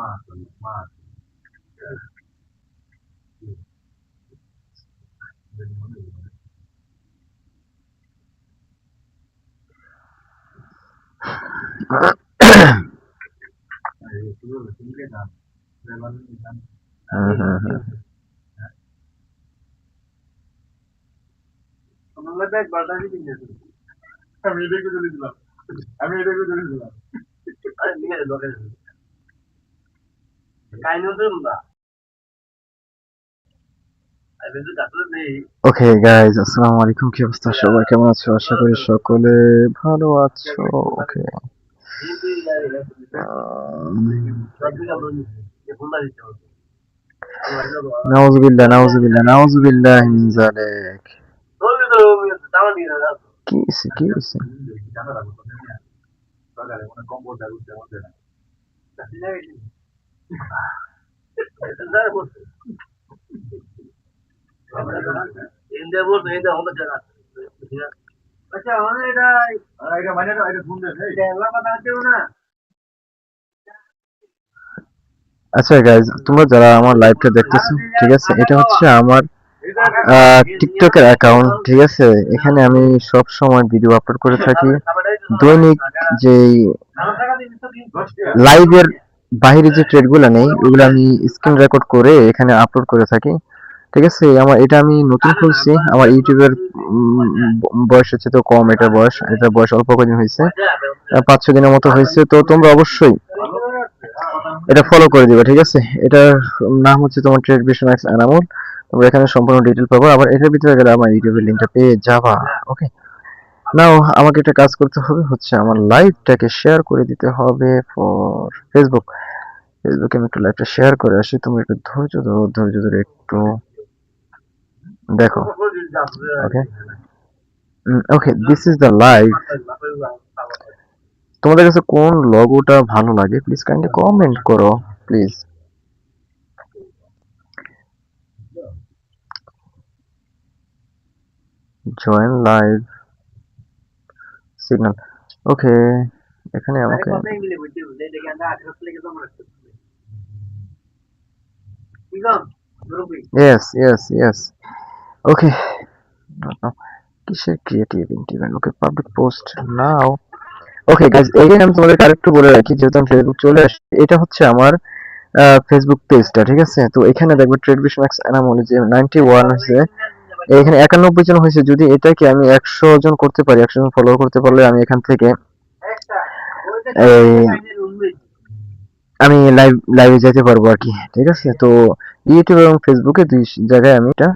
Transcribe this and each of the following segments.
มากสนุกมากเป็นคนอื่น Onlarla da bardağı dinliyorsunuz. Hem yedek ödülü diyorlar. Hem yedek ödülü diyorlar. Ay niye bakıyorsunuz? Okay guys আসসালামু আলাইকুম কি অবস্থা সবাই কেমন আছো আশা করি সকলে ভালো আছো ওকে নাউজুবিল্লাহ নাউজুবিল্লাহ নাউজুবিল্লাহ মিন যালিক কি হইছে কি হইছে আচ্ছা গাইজ তোমরা যারা আমার লাইভটা দেখতেছো, ঠিক আছে, এটা হচ্ছে আমার টিকটকের অ্যাকাউন্ট ঠিক আছে? এখানে আমি সব সময় ভিডিও আপলোড করে থাকি। দৈনিক যে লাইভের বাইরে যে ট্রেডগুলো নেই, ওগুলো আমি স্ক্রিন রেকর্ড করে এখানে আপলোড করে থাকি। ঠিক আছে? আমার, এটা আমি নতুন খুলছি। আমার ইউটিউবের বয়স হচ্ছে তো কম, এটা বয়স এটা বয়স অল্প কদিন হয়েছে। পাঁচ ছ দিনের মতো হয়েছে। তো তোমরা অবশ্যই এটা ফলো করে দিবে, ঠিক আছে? এটার নাম হচ্ছে তোমার ট্রেড ভিশন এক্স তোমরা এখানে সম্পূর্ণ ডিটেল পাবো। আবার এটার ভিতরে গেলে আমার ইউটিউবের লিঙ্কটা পেয়ে যাবা ওকে নাও, আমাকে একটা কাজ করতে হবে, হচ্ছে আমার লাইভটাকে শেয়ার করে দিতে হবে ফর ফেসবুক ফেসবুকে আমি একটু লাইভটা শেয়ার করে আসি তুমি একটু ধৈর্য ধরো, ধৈর্য ধরে একটু দেখো। Okay okay this is the live তোমাদের কাছে কোন লগোটা ভালো লাগে? প্লিজ কাইন্ডলি কমেন্ট করো please join live signal okay এখানে আমাকে ইয়েস ইয়েস ইয়েস ওকে কিসের creative ইন্টিভেন্ট okay public post now okay guys again আমি তোমাদেরকে আরেকটু বলে রাখি যেহেতু আমি ফেসবুক চলে আসছি এটা হচ্ছে আমার ফেসবুক পেজটা ঠিক আছে? তো এখানে দেখবে ট্রেড ভিশন এক্স এনামলি যে নাইনটি ওয়ান হয়েছে এখানে একানব্বই জন হয়েছে। যদি এটাকে আমি একশো জন করতে পারি, একশো জন ফলো করতে পারলে আমি এখান থেকে আমি লাইভ লাইভে যেতে পারব আর কি, ঠিক আছে? তো ইউটিউব এবং ফেসবুকে দুই জায়গায় আমি এটা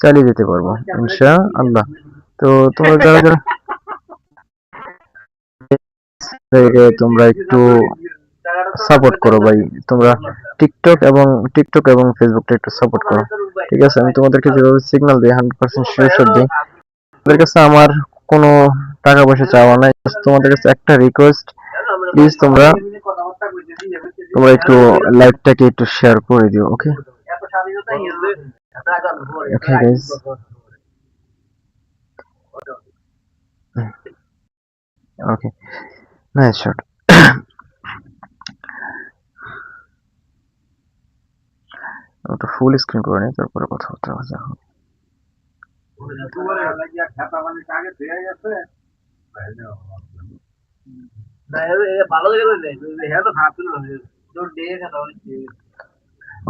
চালিয়ে যেতে পারব ইনশা আল্লাহ তো তোমরা যারা যারা তোমরা একটু সাপোর্ট করো ভাই। তোমরা টিকটক এবং টিকটক এবং ফেসবুকটা একটু সাপোর্ট করো। ঠিক আছে? আমি তোমাদেরকে যেভাবে সিগন্যাল দিই হান্ড্রেড পার্সেন্ট শিওর দিই। তোমাদের কাছে আমার কোনো টাকা পয়সা চাওয়া নাই। তোমাদের কাছে একটা রিকোয়েস্ট প্লিজ তোমরা তোমরা একটু লাইভটাকে একটু শেয়ার করে দিও okay Okay, guys. Okay nice shot ওটা ফুল স্ক্রিন করে নিই তারপরে কথা বলতে হবে, যা হবে।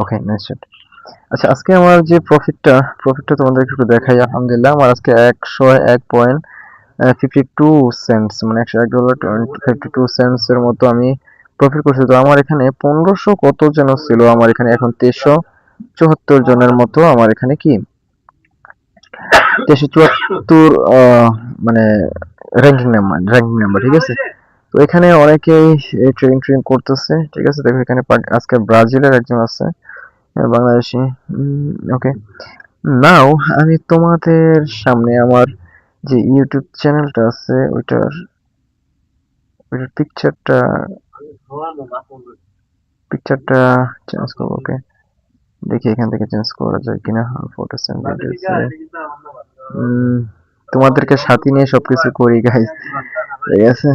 ওকে নাইস আচ্ছা আজকে আমার যে প্রফিটটা প্রফিটটা তোমাদের একটু দেখাই, আলহামদুলিল্লাহ। আমার আজকে একশো এক পয়েন্ট ফিফটি টু সেন্টস মানে একশো এক ডলার ফিফটি টু সেন্টস এর মতো আমি প্রফিট করছি। তো আমার এখানে পনেরোশো কত যেন ছিল, আমার এখানে এখন তেইশশো চুয়াত্তর জনের মতো আমার এখানে কি? তেইশশো চুয়াত্তর মানে র্যাঙ্কিং নাম্বার র্যাঙ্কিং নাম্বার ঠিক আছে? তো এখানে অনেকেই ট্রেনিং ট্রেনিং করতেছে, ঠিক আছে? দেখো এখানে আজকে ব্রাজিলের একজন আছে বাংলাদেশি ওকে নাও আমি তোমাদের সামনে আমার যে ইউটিউব চ্যানেলটা আছে, ওইটার ওইটার পিকচারটা পিকচারটা চেঞ্জ করব ওকে দেখি এখান থেকে চেঞ্জ করা যায় কিনা। ফটো সেন্ড তোমাদেরকে সাথে নিয়ে সবকিছু করি গাইস ঠিক আছে?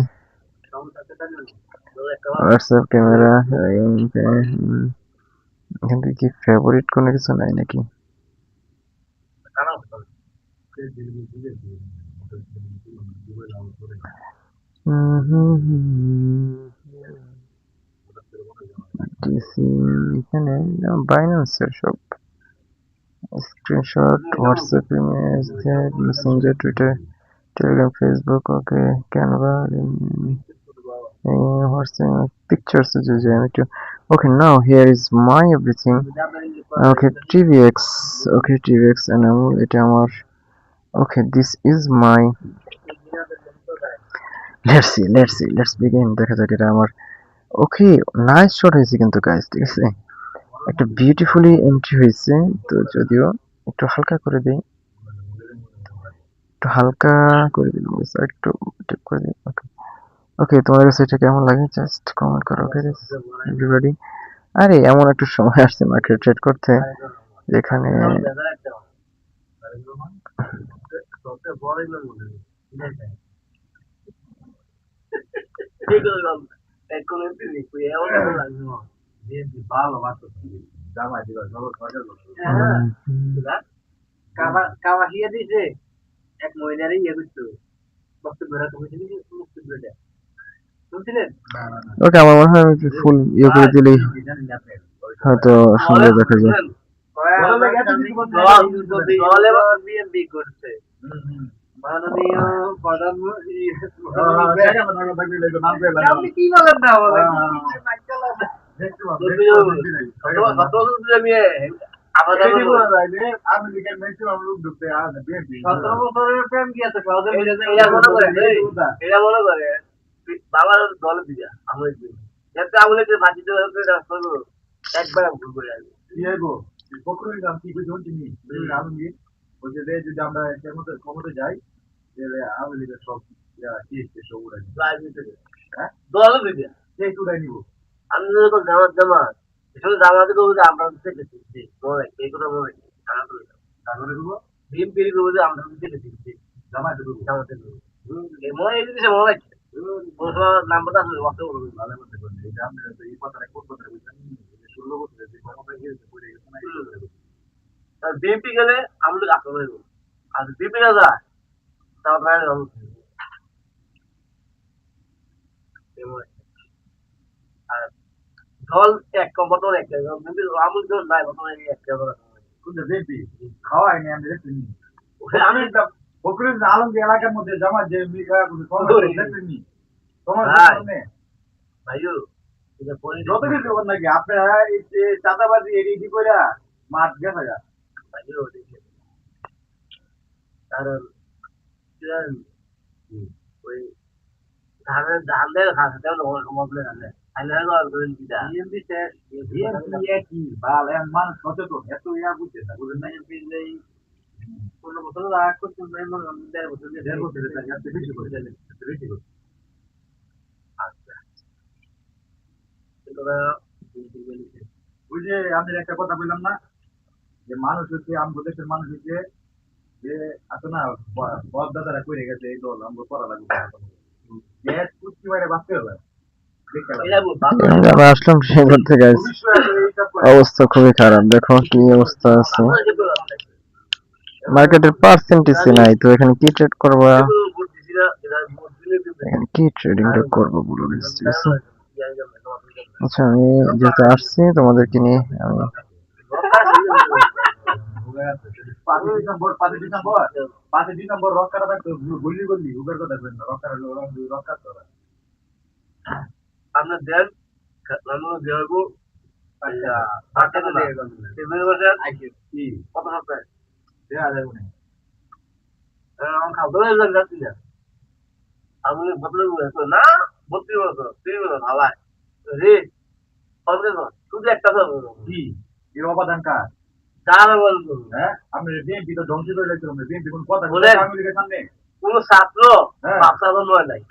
হোয়াটসঅ্যাপ ক্যামেরা এখান থেকে কি ফেভারিট কোনো কিছু নাই নাকি? হুম হুম হুম। ডিসি এখানে বাইন্যান্সের সব screenshot WhatsApp image Messenger Twitter Telegram Facebook okay Canva WhatsApp pictures যে যে আমি একটু okay now here is my everything okay TVX okay TVX Enamul এটা আমার okay this is my let's see let's see let's begin দেখা যাক এটা আমার ওকে নাইস শট হয়েছে কিন্তু গাইস ঠিক আছে? একটা বিউটিফুলি এন্ট্রি হয়েছে তো যদিও একটু হালকা করে দিই। একটু হালকা করে guys, একটু ঠিক করে দিই ওকে ওকে তোমার কাছে এটা কেমন লাগে? জাস্ট কমেন্ট করো ওকে এভরিবডি আরে এমন একটা সময় আসছে মার্কেট ট্রেড করতে যেখানে ভালো মাত্র জামা দিবা জল হুম, হুম, কাবা হিয়া দিছে এক মহিলারই ইয়ে করতো বক্তব্য রাখা হয়েছিল কি বক্তব্য এটা শুনছিলেন ওকে আমার মনে হয় ফুল ইয়ে করে দিলেই হয়তো সুন্দর দেখা যায় করছে মাননীয় কি বলেন না বলেন আমাদের কি এটা মনে করে মনে করে বাবার দলে দিয়া আমি আমলে যে একবার ভুল আসবে। যদি আমরা ক্ষমতা যাই আওয়ামী লীগের সব টিএসপি সব উড়াই নিব রাজনীতি দলে দিদি সেই উড়াই নিব আমি জামাত জামাত। জামাতে করব যে আমরা থেকে দিচ্ছি। মনে এই কথা মনে রাখি তারপরে করব যে আমরা থেকে দিচ্ছি। জামাতে করব মনে এই জিনিসে মনে রাখি নাম্বারটা আসলে অত বলব ভালো করতে পারবে এই যে আপনি তো এই কথাটা কোন কথাটা বুঝছেন ষোলো বছরে যে ক্ষমতা গিয়েছে পড়ে গেছে না এই কথাটা বুঝছেন। বিএনপি গেলে আমাদের আক্রমণ আর বিএনপি না যায় তাহলে আর দল। এক আমুল দল নাই বর্তমানে একটা কোনটা দেখবি খাওয়াই নি আমি আমি এলাকার মধ্যে জামা যে তোমার ভাইও এটা পরে যত কিছু করেন নাকি আপনারা এই যে চাঁদাবাজি এডিটি কইরা মাঠ গেছে ভাইও দেখে। কারণ? ওই ধানের ধান দেয় খাচ্ছে তেমন ধানে আইলে আর করেন কি দা বিএনপি শেষ বিএনপি কি? বাল এম মানুষ সচেতন। এত বুঝছে না। বুঝেন না এই পনেরো বছর রাগ করতে নাই দেড় বছর দিয়ে দেড় বছরের টাকা এত বেশি করে বেশি করে আচ্ছা। ওই যে আমি একটা কথা বললাম না? যে মানুষ হচ্ছে আমগো দেশের মানুষ হচ্ছে যে এত না বদ দাদারা করে গেছে এই দল আমগো করা লাগবে গ্যাস কুচি মারে বাঁচতে হবে দেখতে হবে। এটা বাবা আমরা আসলাম করে। অবস্থা খুবই খারাপ। দেখো কি অবস্থা আছে। মার্কেটের পার্সেন্টেজ নাই তো এখানে কি ট্রেড করবা? এখানে কি ট্রেডিংটা করব বলো guys, ঠিক আছে আচ্ছা আমি যেহেতু আসছি তোমাদেরকে নিয়ে আমি পাঁচই ডিসেম্বর পাঁচই ডিসেম্বর পাঁচই ডিসেম্বর রক কাটা থাকতো গল্লি গল্লি উবের কথা কইন না রক কাটা রক কাটতো আপনার দেন আমি দেবো আচ্ছা আটটা দিয়ে গেলাম কি? কত সপ্তাহে দেয়া যাবে না আমার যাচ্ছি না আমি বদলে না বত্রিশ বছর তিরিশ বছর ভালাই রে শুধু একটা কি অবদান কার? বলব হ্যাঁ? আপনি বিএনপি তো ধ্বংস করে লাগছিল বিএনপি কোন কথা বলে বলেন। আওয়ামী লীগের সামনে? কোন ছাত্র হ্যাঁ। বাপ ছাত্র নয় নাই।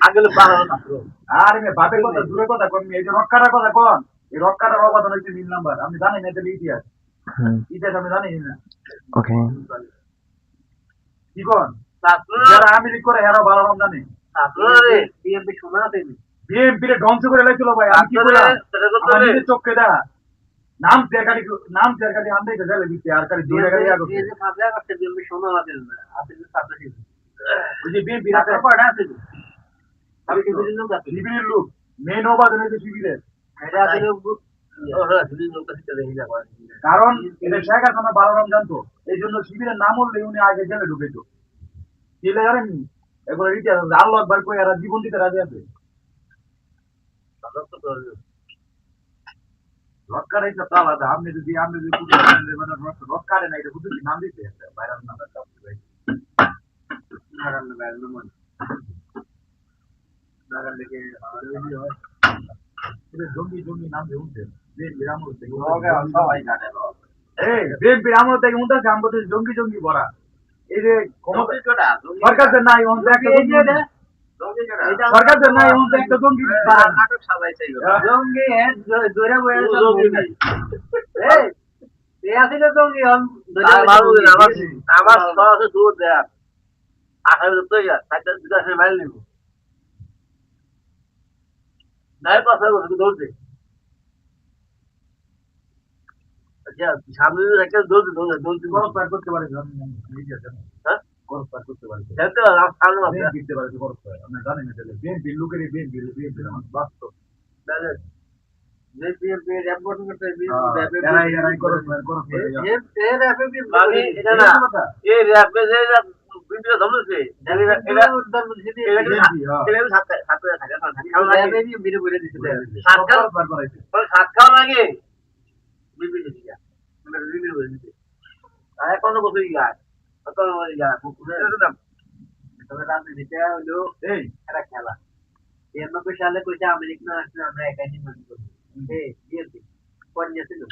আগে বারো ছাত্র। আর মে বাপের কথা দূরের কথা কোন এই যে রক কাটার কথা কোন। এই রক কাটার অবদান হচ্ছে তিন নাম্বার। আপনি জানেন না এটা ইতিহাস। হুম। ইতিহাস আমি জানি না। ওকে। কি কোন? যারা আওয়ামী করে এরা ভালো রকম জানে বিএনপি শোনা আছে ধ্বংস করে লাইছিল ভাই আমি কি বললাম? চোখে দেখা। নাম চেয়ারকারি নাম আন্দে গেলে দিতে আর কারি দূরে গাড়ি আগো যে বিএমপি শোনা আছে আছে যে সাবজা ছিল ওই যে বিএনপি রাতে পড়া আছে আমি কি বুঝলাম না শিবিরের লোক। ওবাদন হয়েছে শিবিরের এটা আছে ওরা যদি লোক কাছে চলে যায় কারণ এটা শেখ হাসিনা বালারাম জানতো এই জন্য শিবিরের নাম উঠলে উনি আগে জেলে ঢুকেছ জেলে জানেন এগুলো ইতিহাস আল্লাহ একবার কই এরা জীবন দিতে রাজি আছে? রক্কার এটা তো আলাদা। আপনি যদি আপনি যদি রক্কারে না এটা বুঝলি নাম দিতে নাম জঙ্গি জঙ্গি নাম দিয়ে উঠছে। এই থেকে উঠছে জঙ্গি জঙ্গি ভরা। এই যে ক্ষমতা সরকারের নাই অন্ত একটা জঙ্গি একটা নাটক হ্যাঁ। দৌড়ে বয়ে এই এ আসিল জঙ্গি হন আর মারবো না, আমার আমার সরাসরি দূর দেয়া। আঠারো তো ইয়া সাইডটা দুটো আসলে মাইল নিব। নাই পাঁচ ছয় দৌড় দে আচ্ছা সামনে যদি একটা দৌড় দে দৌড় দৌড় পার করতে পারে? হ্যাঁ খরচ করতে পারে। দেখতে পারো, আমার সামনে মাপে বিএনপি দিতে পারে খরচ পার আপনি না তাহলে বিএনপি লোকের বিএনপি বিএনপি বাস্তব। দেখেন, যে বিএনপি র‍্যাপ গঠন করতে এরাই এরাই খরচ পার খরচ পার এ র‍্যাপে কি বাকি এটা না এই র্যাপে যে ভিডিও ধরেছে এটা এটা এটা কি বিএনপি এটা কি সাথে সাথে থাকে না থাকে র‍্যাপে কি বিরে বলে দিছে সাত খাও খরচ সাত খাও লাগে বিবি দিছে মানে বিবি বলে দিছে। আর কোন বসে গিয়া কত বসে গিয়া পুকুরে দাম তবে রাজনীতিটা হলো এই একটা খেলা তিরানব্বই সালে কইছে আমেরিকা না আসলে আমরা একাই নির্মাণ করব হে বিএনপি কোন ছিল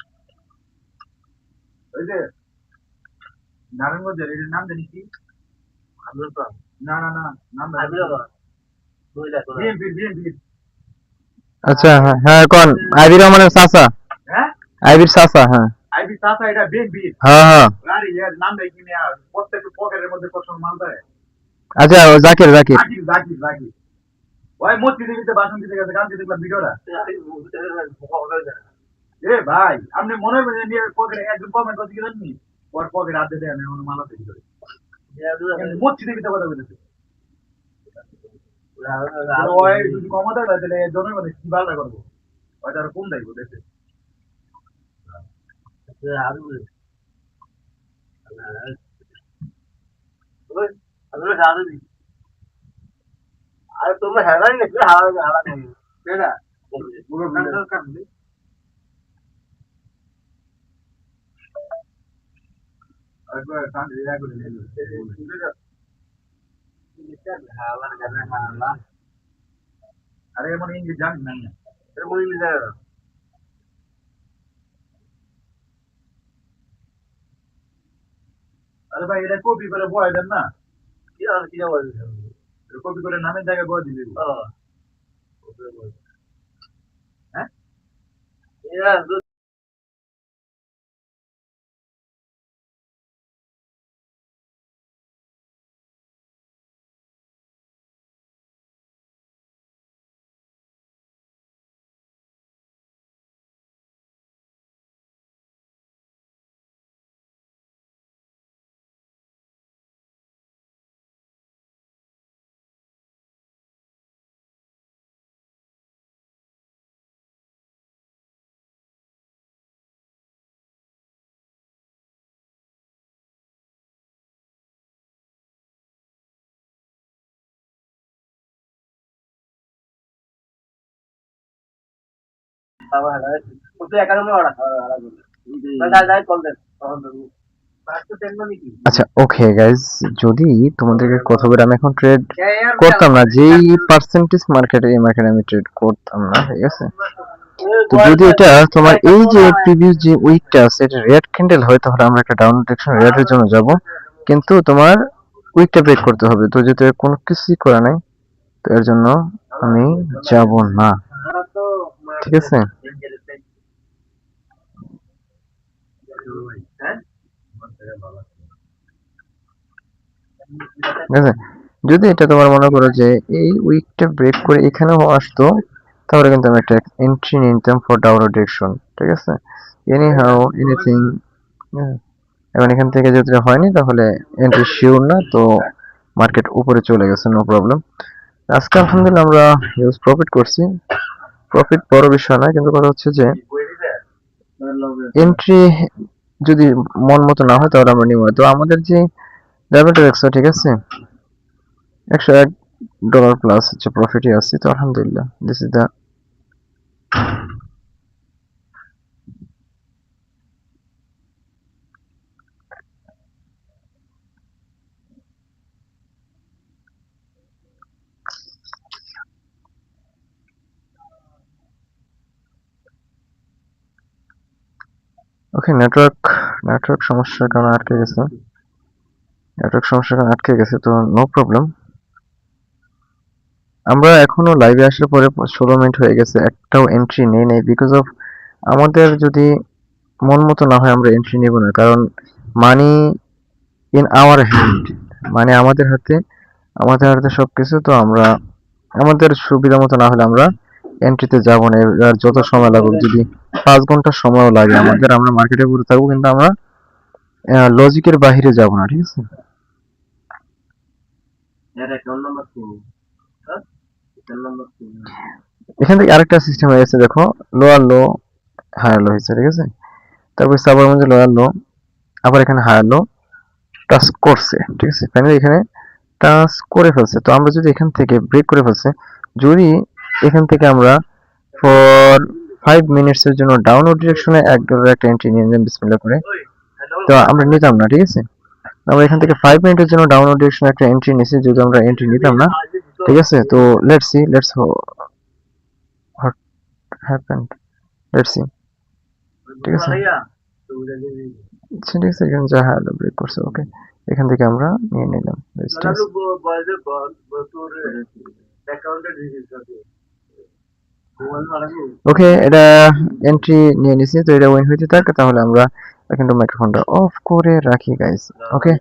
ওই যে নারায়ণগঞ্জের এটার নাম জানি কি আমরা তো না না না নাম আমিও দুই লাখ বিএনপি বিএনপি আচ্ছা হ্যাঁ হ্যাঁ কোন আইবি রহমানের চাচা হ্যাঁ আইবির চাচা হ্যাঁ আইবি চাচা এটা বিএনপি। হ্যাঁ হ্যাঁ। গাড়ি এর নাম দেখি না প্রত্যেক পকেটের মধ্যে পছন্দ মাল দেয় আচ্ছা জাকির জাকির। জাকির জাকির জাকির। ওই মসজিদে দিতে ভাষণ দিতে গেছে গান দিতে গেলাম ভিডিওটা। এ ভাই আপনি মনে করেন যে পকেটে একজন কমেন্ট করতে গেলেন নি ওর পকেটে হাত দিতে আমি মনে মালা থেকে ধরে মসজিদে দিতে কথা বলেছে। ওই যদি কমাতে হয় তাহলে জনগণের কি বাধা করব? ওইটা আর কোন দায়িত্ব দেশে আরে তোমরা হেরাই গেছো হারা হারা নেই কেডা পুরো একবার কান দিয়ে করে নিল আরে এমন ইংলিশ জানি না আমি। এটা মনে নিয়ে যায় আরে ভাই এটা কপি করে বয় দেন না। কি আর কি এটা কপি করে নামের জায়গায় বয় দিলে হ্যাঁ? আচ্ছা ওকে গাইজ যদি তোমাদেরকে কথা বলে আমি এখন ট্রেড করতাম না যেই পার্সেন্টেজ মার্কেটে এই মার্কেটে আমি ট্রেড করতাম না ঠিক আছে? তো যদি এটা তোমার এই যে প্রিভিয়াস যে উইকটা আছে এটা রেড ক্যান্ডেল হয় তাহলে আমরা একটা ডাউন ডিরেকশন রেডের জন্য যাব। কিন্তু তোমার উইকটা ব্রেক করতে হবে। তো যেহেতু কোনো কিছুই করা নাই তো এর জন্য আমি যাব না। ঠিক আছে। যদি এটা তোমার মনে করো যে এই উইকটা ব্রেক করে এখানেও আসতো, তাহলে কিন্তু আমি একটা এন্ট্রি নিতাম ফর ডাউনলোড ডিরেকশন ঠিক আছে? এনি হাউ এনিথিং এখন এখান থেকে যদি হয়নি, তাহলে এন্ট্রি শিওর না, তো মার্কেট উপরে চলে গেছে নো প্রবলেম আজকে আলহামদুলিল্লাহ আমরা হিউজ প্রফিট করছি। প্রফিট বড় বিষয় না, কিন্তু কথা হচ্ছে যে এন্ট্রি যদি মন মতো না হয় তাহলে আমরা নিব। তো আমাদের যে ডাবলটা একশো ঠিক আছে একশো এক ডলার প্লাস হচ্ছে প্রফিটই আছে, তো আলহামদুলিল্লাহ this is the okay network network সমস্যার কারণে আটকে গেছে। নেটওয়ার্ক সমস্যার কারণে আটকে গেছে, তো নো প্রবলেম আমরা এখনও লাইভে আসার পরে ষোলো মিনিট হয়ে গেছে, একটাও এন্ট্রি নেই নেই। বিকজ অফ আমাদের যদি মন মতো না হয়, আমরা এন্ট্রি নেব না। কারণ মানি ইন আওয়ার হ্যান্ড মানে আমাদের হাতে আমাদের হাতে সব কিছু তো আমরা আমাদের সুবিধা মতো না হলে আমরা এন্ট্রিতে যাব না। যত সময় লাগুক, যদি পাঁচ ঘণ্টা সময়ও লাগে। আমাদের আমরা মার্কেটে ঘুরে থাকব কিন্তু আমরা লজিকের বাইরে যাব না ঠিক আছে? হ্যাঁ কি এখান থেকে আরেকটা সিস্টেম হয়ে গেছে দেখো লোয়ার লো হায়ার লো হয়েছে ঠিক আছে? তারপর সাবার মধ্যে লোয়ার লো আবার এখানে হায়ার লো টাচ করছে ঠিক আছে? ফাইনালি এখানে টাচ করে ফেলছে। তো আমরা যদি এখান থেকে ব্রেক করে ফেলছে যদি এখান থেকে আমরা ফর ফাইভ মিনিটস এর জন্য ডাউনলোড ডিরেকশনে এক ডলার একটা এন্ট্রি নিয়ে নিলাম বিসমিল্লাহ করে। তো আমরা নিতাম না, ঠিক আছে? আমরা এখান থেকে ফাইভ মিনিটের জন্য ডাউনলোড ডিরেকশনে একটা এন্ট্রি নিছি যদি আমরা এন্ট্রি নিতাম না, ঠিক আছে? তো let's see let's what happened let's see ঠিক আছে? ঠিক আছে, এখানে যা হ্যালো ব্রেক করছে ওকে এখান থেকে আমরা নিয়ে নিলাম রেজিস্টার বয়সে তোর অ্যাকাউন্টে ডিজিট করতে মোবাইল মারাবো ওকে এটা এন্ট্রি নিয়ে নিছি, তো এটা উইন হইতে থাক, তাহলে আমরা কিন্তু মাইক্রোফোনটা অফ করে রাখি গাইস ওকে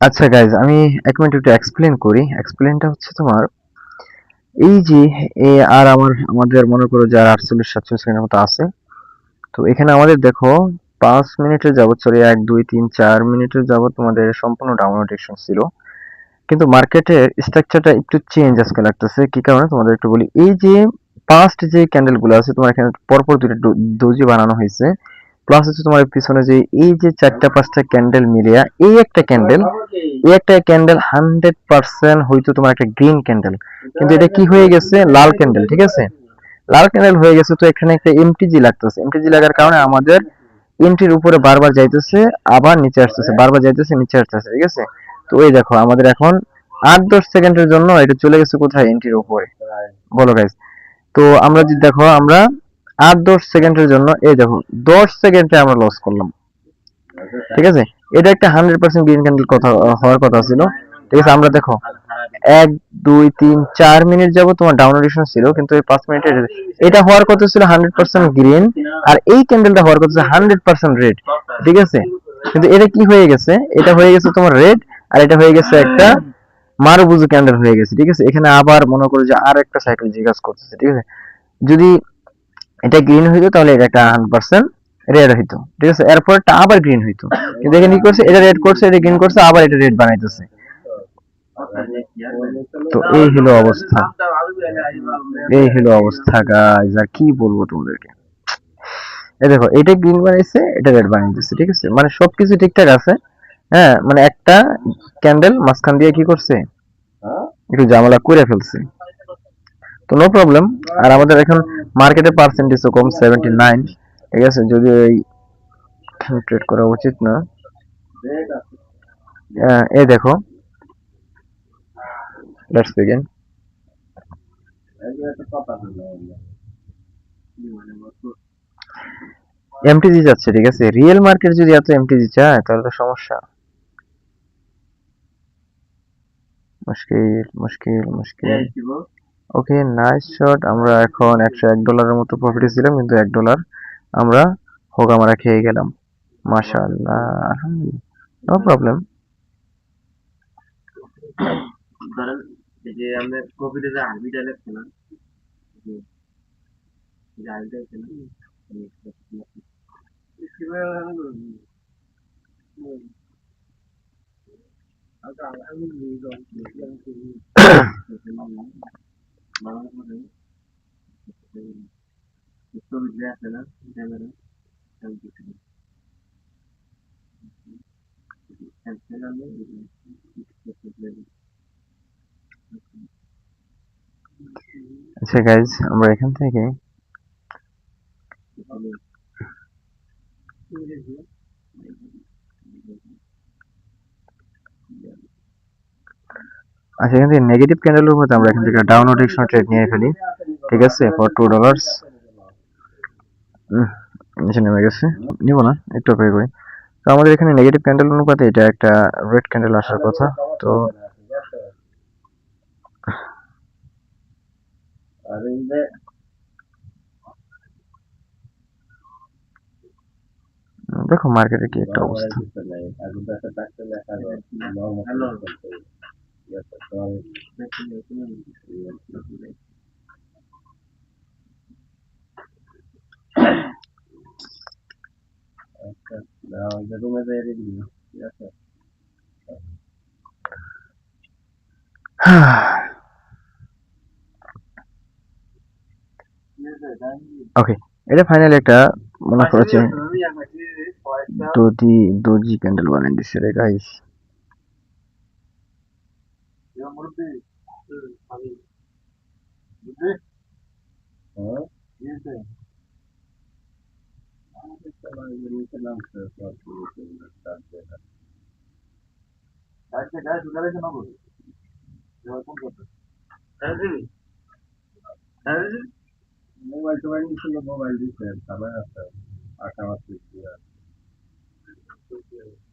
আচ্ছা গাইজ আমি এক মিনিট একটু এক্সপ্লেন করি। এক্সপ্লেনটা হচ্ছে তোমার, এই যে, এ, আর আমার, আমাদের মনে করো যে আর আটচল্লিশ সাতচল্লিশ সেকেন্ডের মতো আছে, তো এখানে আমাদের দেখো, পাঁচ মিনিটের যাবত সরি এক, দুই, তিন, চার মিনিটের যাবত তোমাদের সম্পূর্ণ ডাউনলোডেশন ছিল। কিন্তু মার্কেটের স্ট্রাকচারটা একটু চেঞ্জ আজকে লাগতেছে, কি কারণে? তোমাদের একটু বলি। এই যে পাস্ট যে ক্যান্ডেলগুলো আছে, তোমার এখানে পরপর দুটো ডোজি বানানো হয়েছে। প্লাস হচ্ছে তোমার পিছনে যে এই যে চারটা পাঁচটা ক্যান্ডেল মিলিয়া, এই একটা ক্যান্ডেল এই একটা ক্যান্ডেল হান্ড্রেড পার্সেন্ট হয়তো তোমার একটা গ্রিন ক্যান্ডেল কিন্তু এটা কি হয়ে গেছে? লাল ক্যান্ডেল ঠিক আছে? লাল ক্যান্ডেল হয়ে গেছে তো এখানে একটা এমটিজি লাগতেছে। এমটিজি লাগার কারণে আমাদের এন্ট্রির উপরে বারবার যাইতেছে, আবার নিচে আসতেছে, বারবার যাইতেছে, নিচে আসতেছে, ঠিক আছে? তো এই দেখো, আমাদের এখন আট দশ সেকেন্ডের জন্য এটা চলে গেছে কোথায় এন্ট্রির উপরে? বলো গাইস তো আমরা যদি দেখো, আমরা আট, দশ সেকেন্ডের জন্য, এই দেখো দশ সেকেন্ডে আমরা লস করলাম। ঠিক আছে? এটা একটা হান্ড্রেড পার্সেন্ট গ্রিন ক্যান্ডেল কথা, হওয়ার কথা ছিল। ঠিক আছে, আমরা দেখো, এক, দুই, তিন, চার মিনিট যাব তোমার ডাউনলোডেশন ছিল, কিন্তু এই পাঁচ মিনিটের এটা হওয়ার কথা ছিল হান্ড্রেড পার্সেন্ট গ্রিন আর এই ক্যান্ডেলটা হওয়ার কথা ছিল হান্ড্রেড পার্সেন্ট রেড ঠিক আছে? কিন্তু এটা কি হয়ে গেছে? এটা হয়ে গেছে তোমার রেড আর এটা হয়ে গেছে একটা মারুবুজু ক্যান্ডেল হয়ে গেছে। ঠিক আছে? এখানে আবার মনে করো যে আর একটা সাইকেল জিজ্ঞাসা করতেছে। ঠিক আছে? যদি এটা গ্রিন হইতো তাহলে এটা একটা হান্ড্রেড পার্সেন্ট রেড হইতো। ঠিক আছে? এরপরটা আবার গ্রিন হইতো। কিন্তু এখানে কি করছে? এটা রেড করছে এটা গ্রিন করছে আবার এটা রেড বানাইতেছে। তো এই হলো অবস্থা। এই হলো অবস্থা গাইজ আর কি বলব তোমাদেরকে? এই দেখো এটা গ্রিন বানাইছে এটা রেড বানাইতেছে ঠিক আছে? মানে সবকিছু ঠিকঠাক আছে। হ্যাঁ মানে একটা ক্যান্ডেল মাঝখান দিয়ে কি করছে? একটু ঝামেলা করে ফেলছে। তো নো প্রবলেম আর আমাদের এখন মার্কেটে পার্সেন্টেজও কম সেভেন্টি নাইন ঠিক আছে? যদি এই ট্রেড করা উচিত না। আহ, এই দেখো। লেটস বিগিন এমটিজি যাচ্ছে ঠিক আছে? রিয়েল মার্কেট যদি এত এমটিজি চায় তাহলে তো সমস্যা। মুশকিল মুশকিল মুশকিল। ওকে নাইস শট আমরা এখন একশো এক ডলারের মতো প্রফিটে ছিলাম কিন্তু এক ডলার আমরা হোগামারা খেয়ে গেলাম। মাশাআল্লাহ নো প্রবলেম ধরেন কোভিডে যে আরবিটা ছিল ছবি আছে না ক্যামেরা আচ্ছা গাইজ আমরা এখান থেকে আচ্ছা এখান থেকে নেগেটিভ ক্যান্ডেলের মধ্যে আমরা এখান থেকে ডাউনলোড এক্সন ট্রেড নিয়ে ফেলি। ঠিক আছে ফর টু ডলার্স নিচে নেমে গেছে। নিব না, একটু অপেক্ষা করি। তো আমাদের এখানে নেগেটিভ ক্যান্ডেল অনুপাতে এটা একটা রেড ক্যান্ডেল আসার কথা। তো আর এই যে উম, দেখো মার্কেটে কি একটা অবস্থা। ওকে এটা ফাইনালি একটা মনে করেছে। দোজি দোজি ক্যান্ডেল বানিয়ে দিচ্ছে রে গাইস মোবাইল টোবাইল নিছিল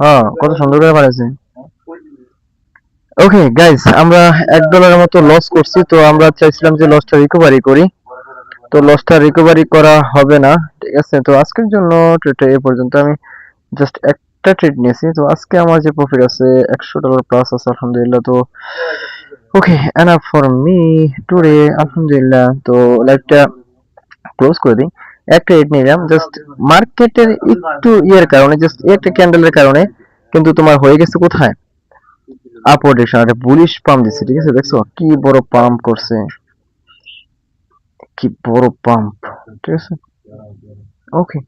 হ্যাঁ কত সুন্দর করে বাড়াইছে ওকে গাইস আমরা এক ডলারের মতো লস করছি, তো আমরা চাইছিলাম যে লসটা রিকভারি করি। তো লসটা রিকভারি করা হবে না, ঠিক আছে? তো আজকের জন্য ট্রেডটা এ পর্যন্ত আমি জাস্ট একটা ট্রেড নিয়েছি। তো আজকে আমার যে প্রফিট আছে, একশো ডলার প্লাস আছে, আলহামদুলিল্লাহ। তো okay enough for me today আলহামদুলিল্লাহ। তো লাইভটা ক্লোজ করে দিই। একটা রেট নিলাম জাস্ট হ্যাঁ, হ্যাঁ। মার্কেটের একটু ইয়ের কারণে জাস্ট একটা ক্যান্ডেলের কারণে কিন্তু তোমার হয়ে গেছে কোথায়? আপওয়ার্ড ডিরেকশন একটা বুলিশ পাম্প দিছে ঠিক আছে? দেখছ? কি বড় পাম্প করছে? কি বড় পাম্প ঠিক আছে? ওকে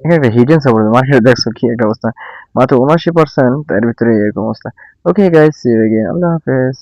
একটা হিডেন সাপোর্ট মার্কেট দেখছ কি একটা অবস্থা? মাত্র উনআশি পার্সেন্ট তার ভিতরে এরকম অবস্থা। ওকে গাইস সি ইউ আল্লাহ হাফেজ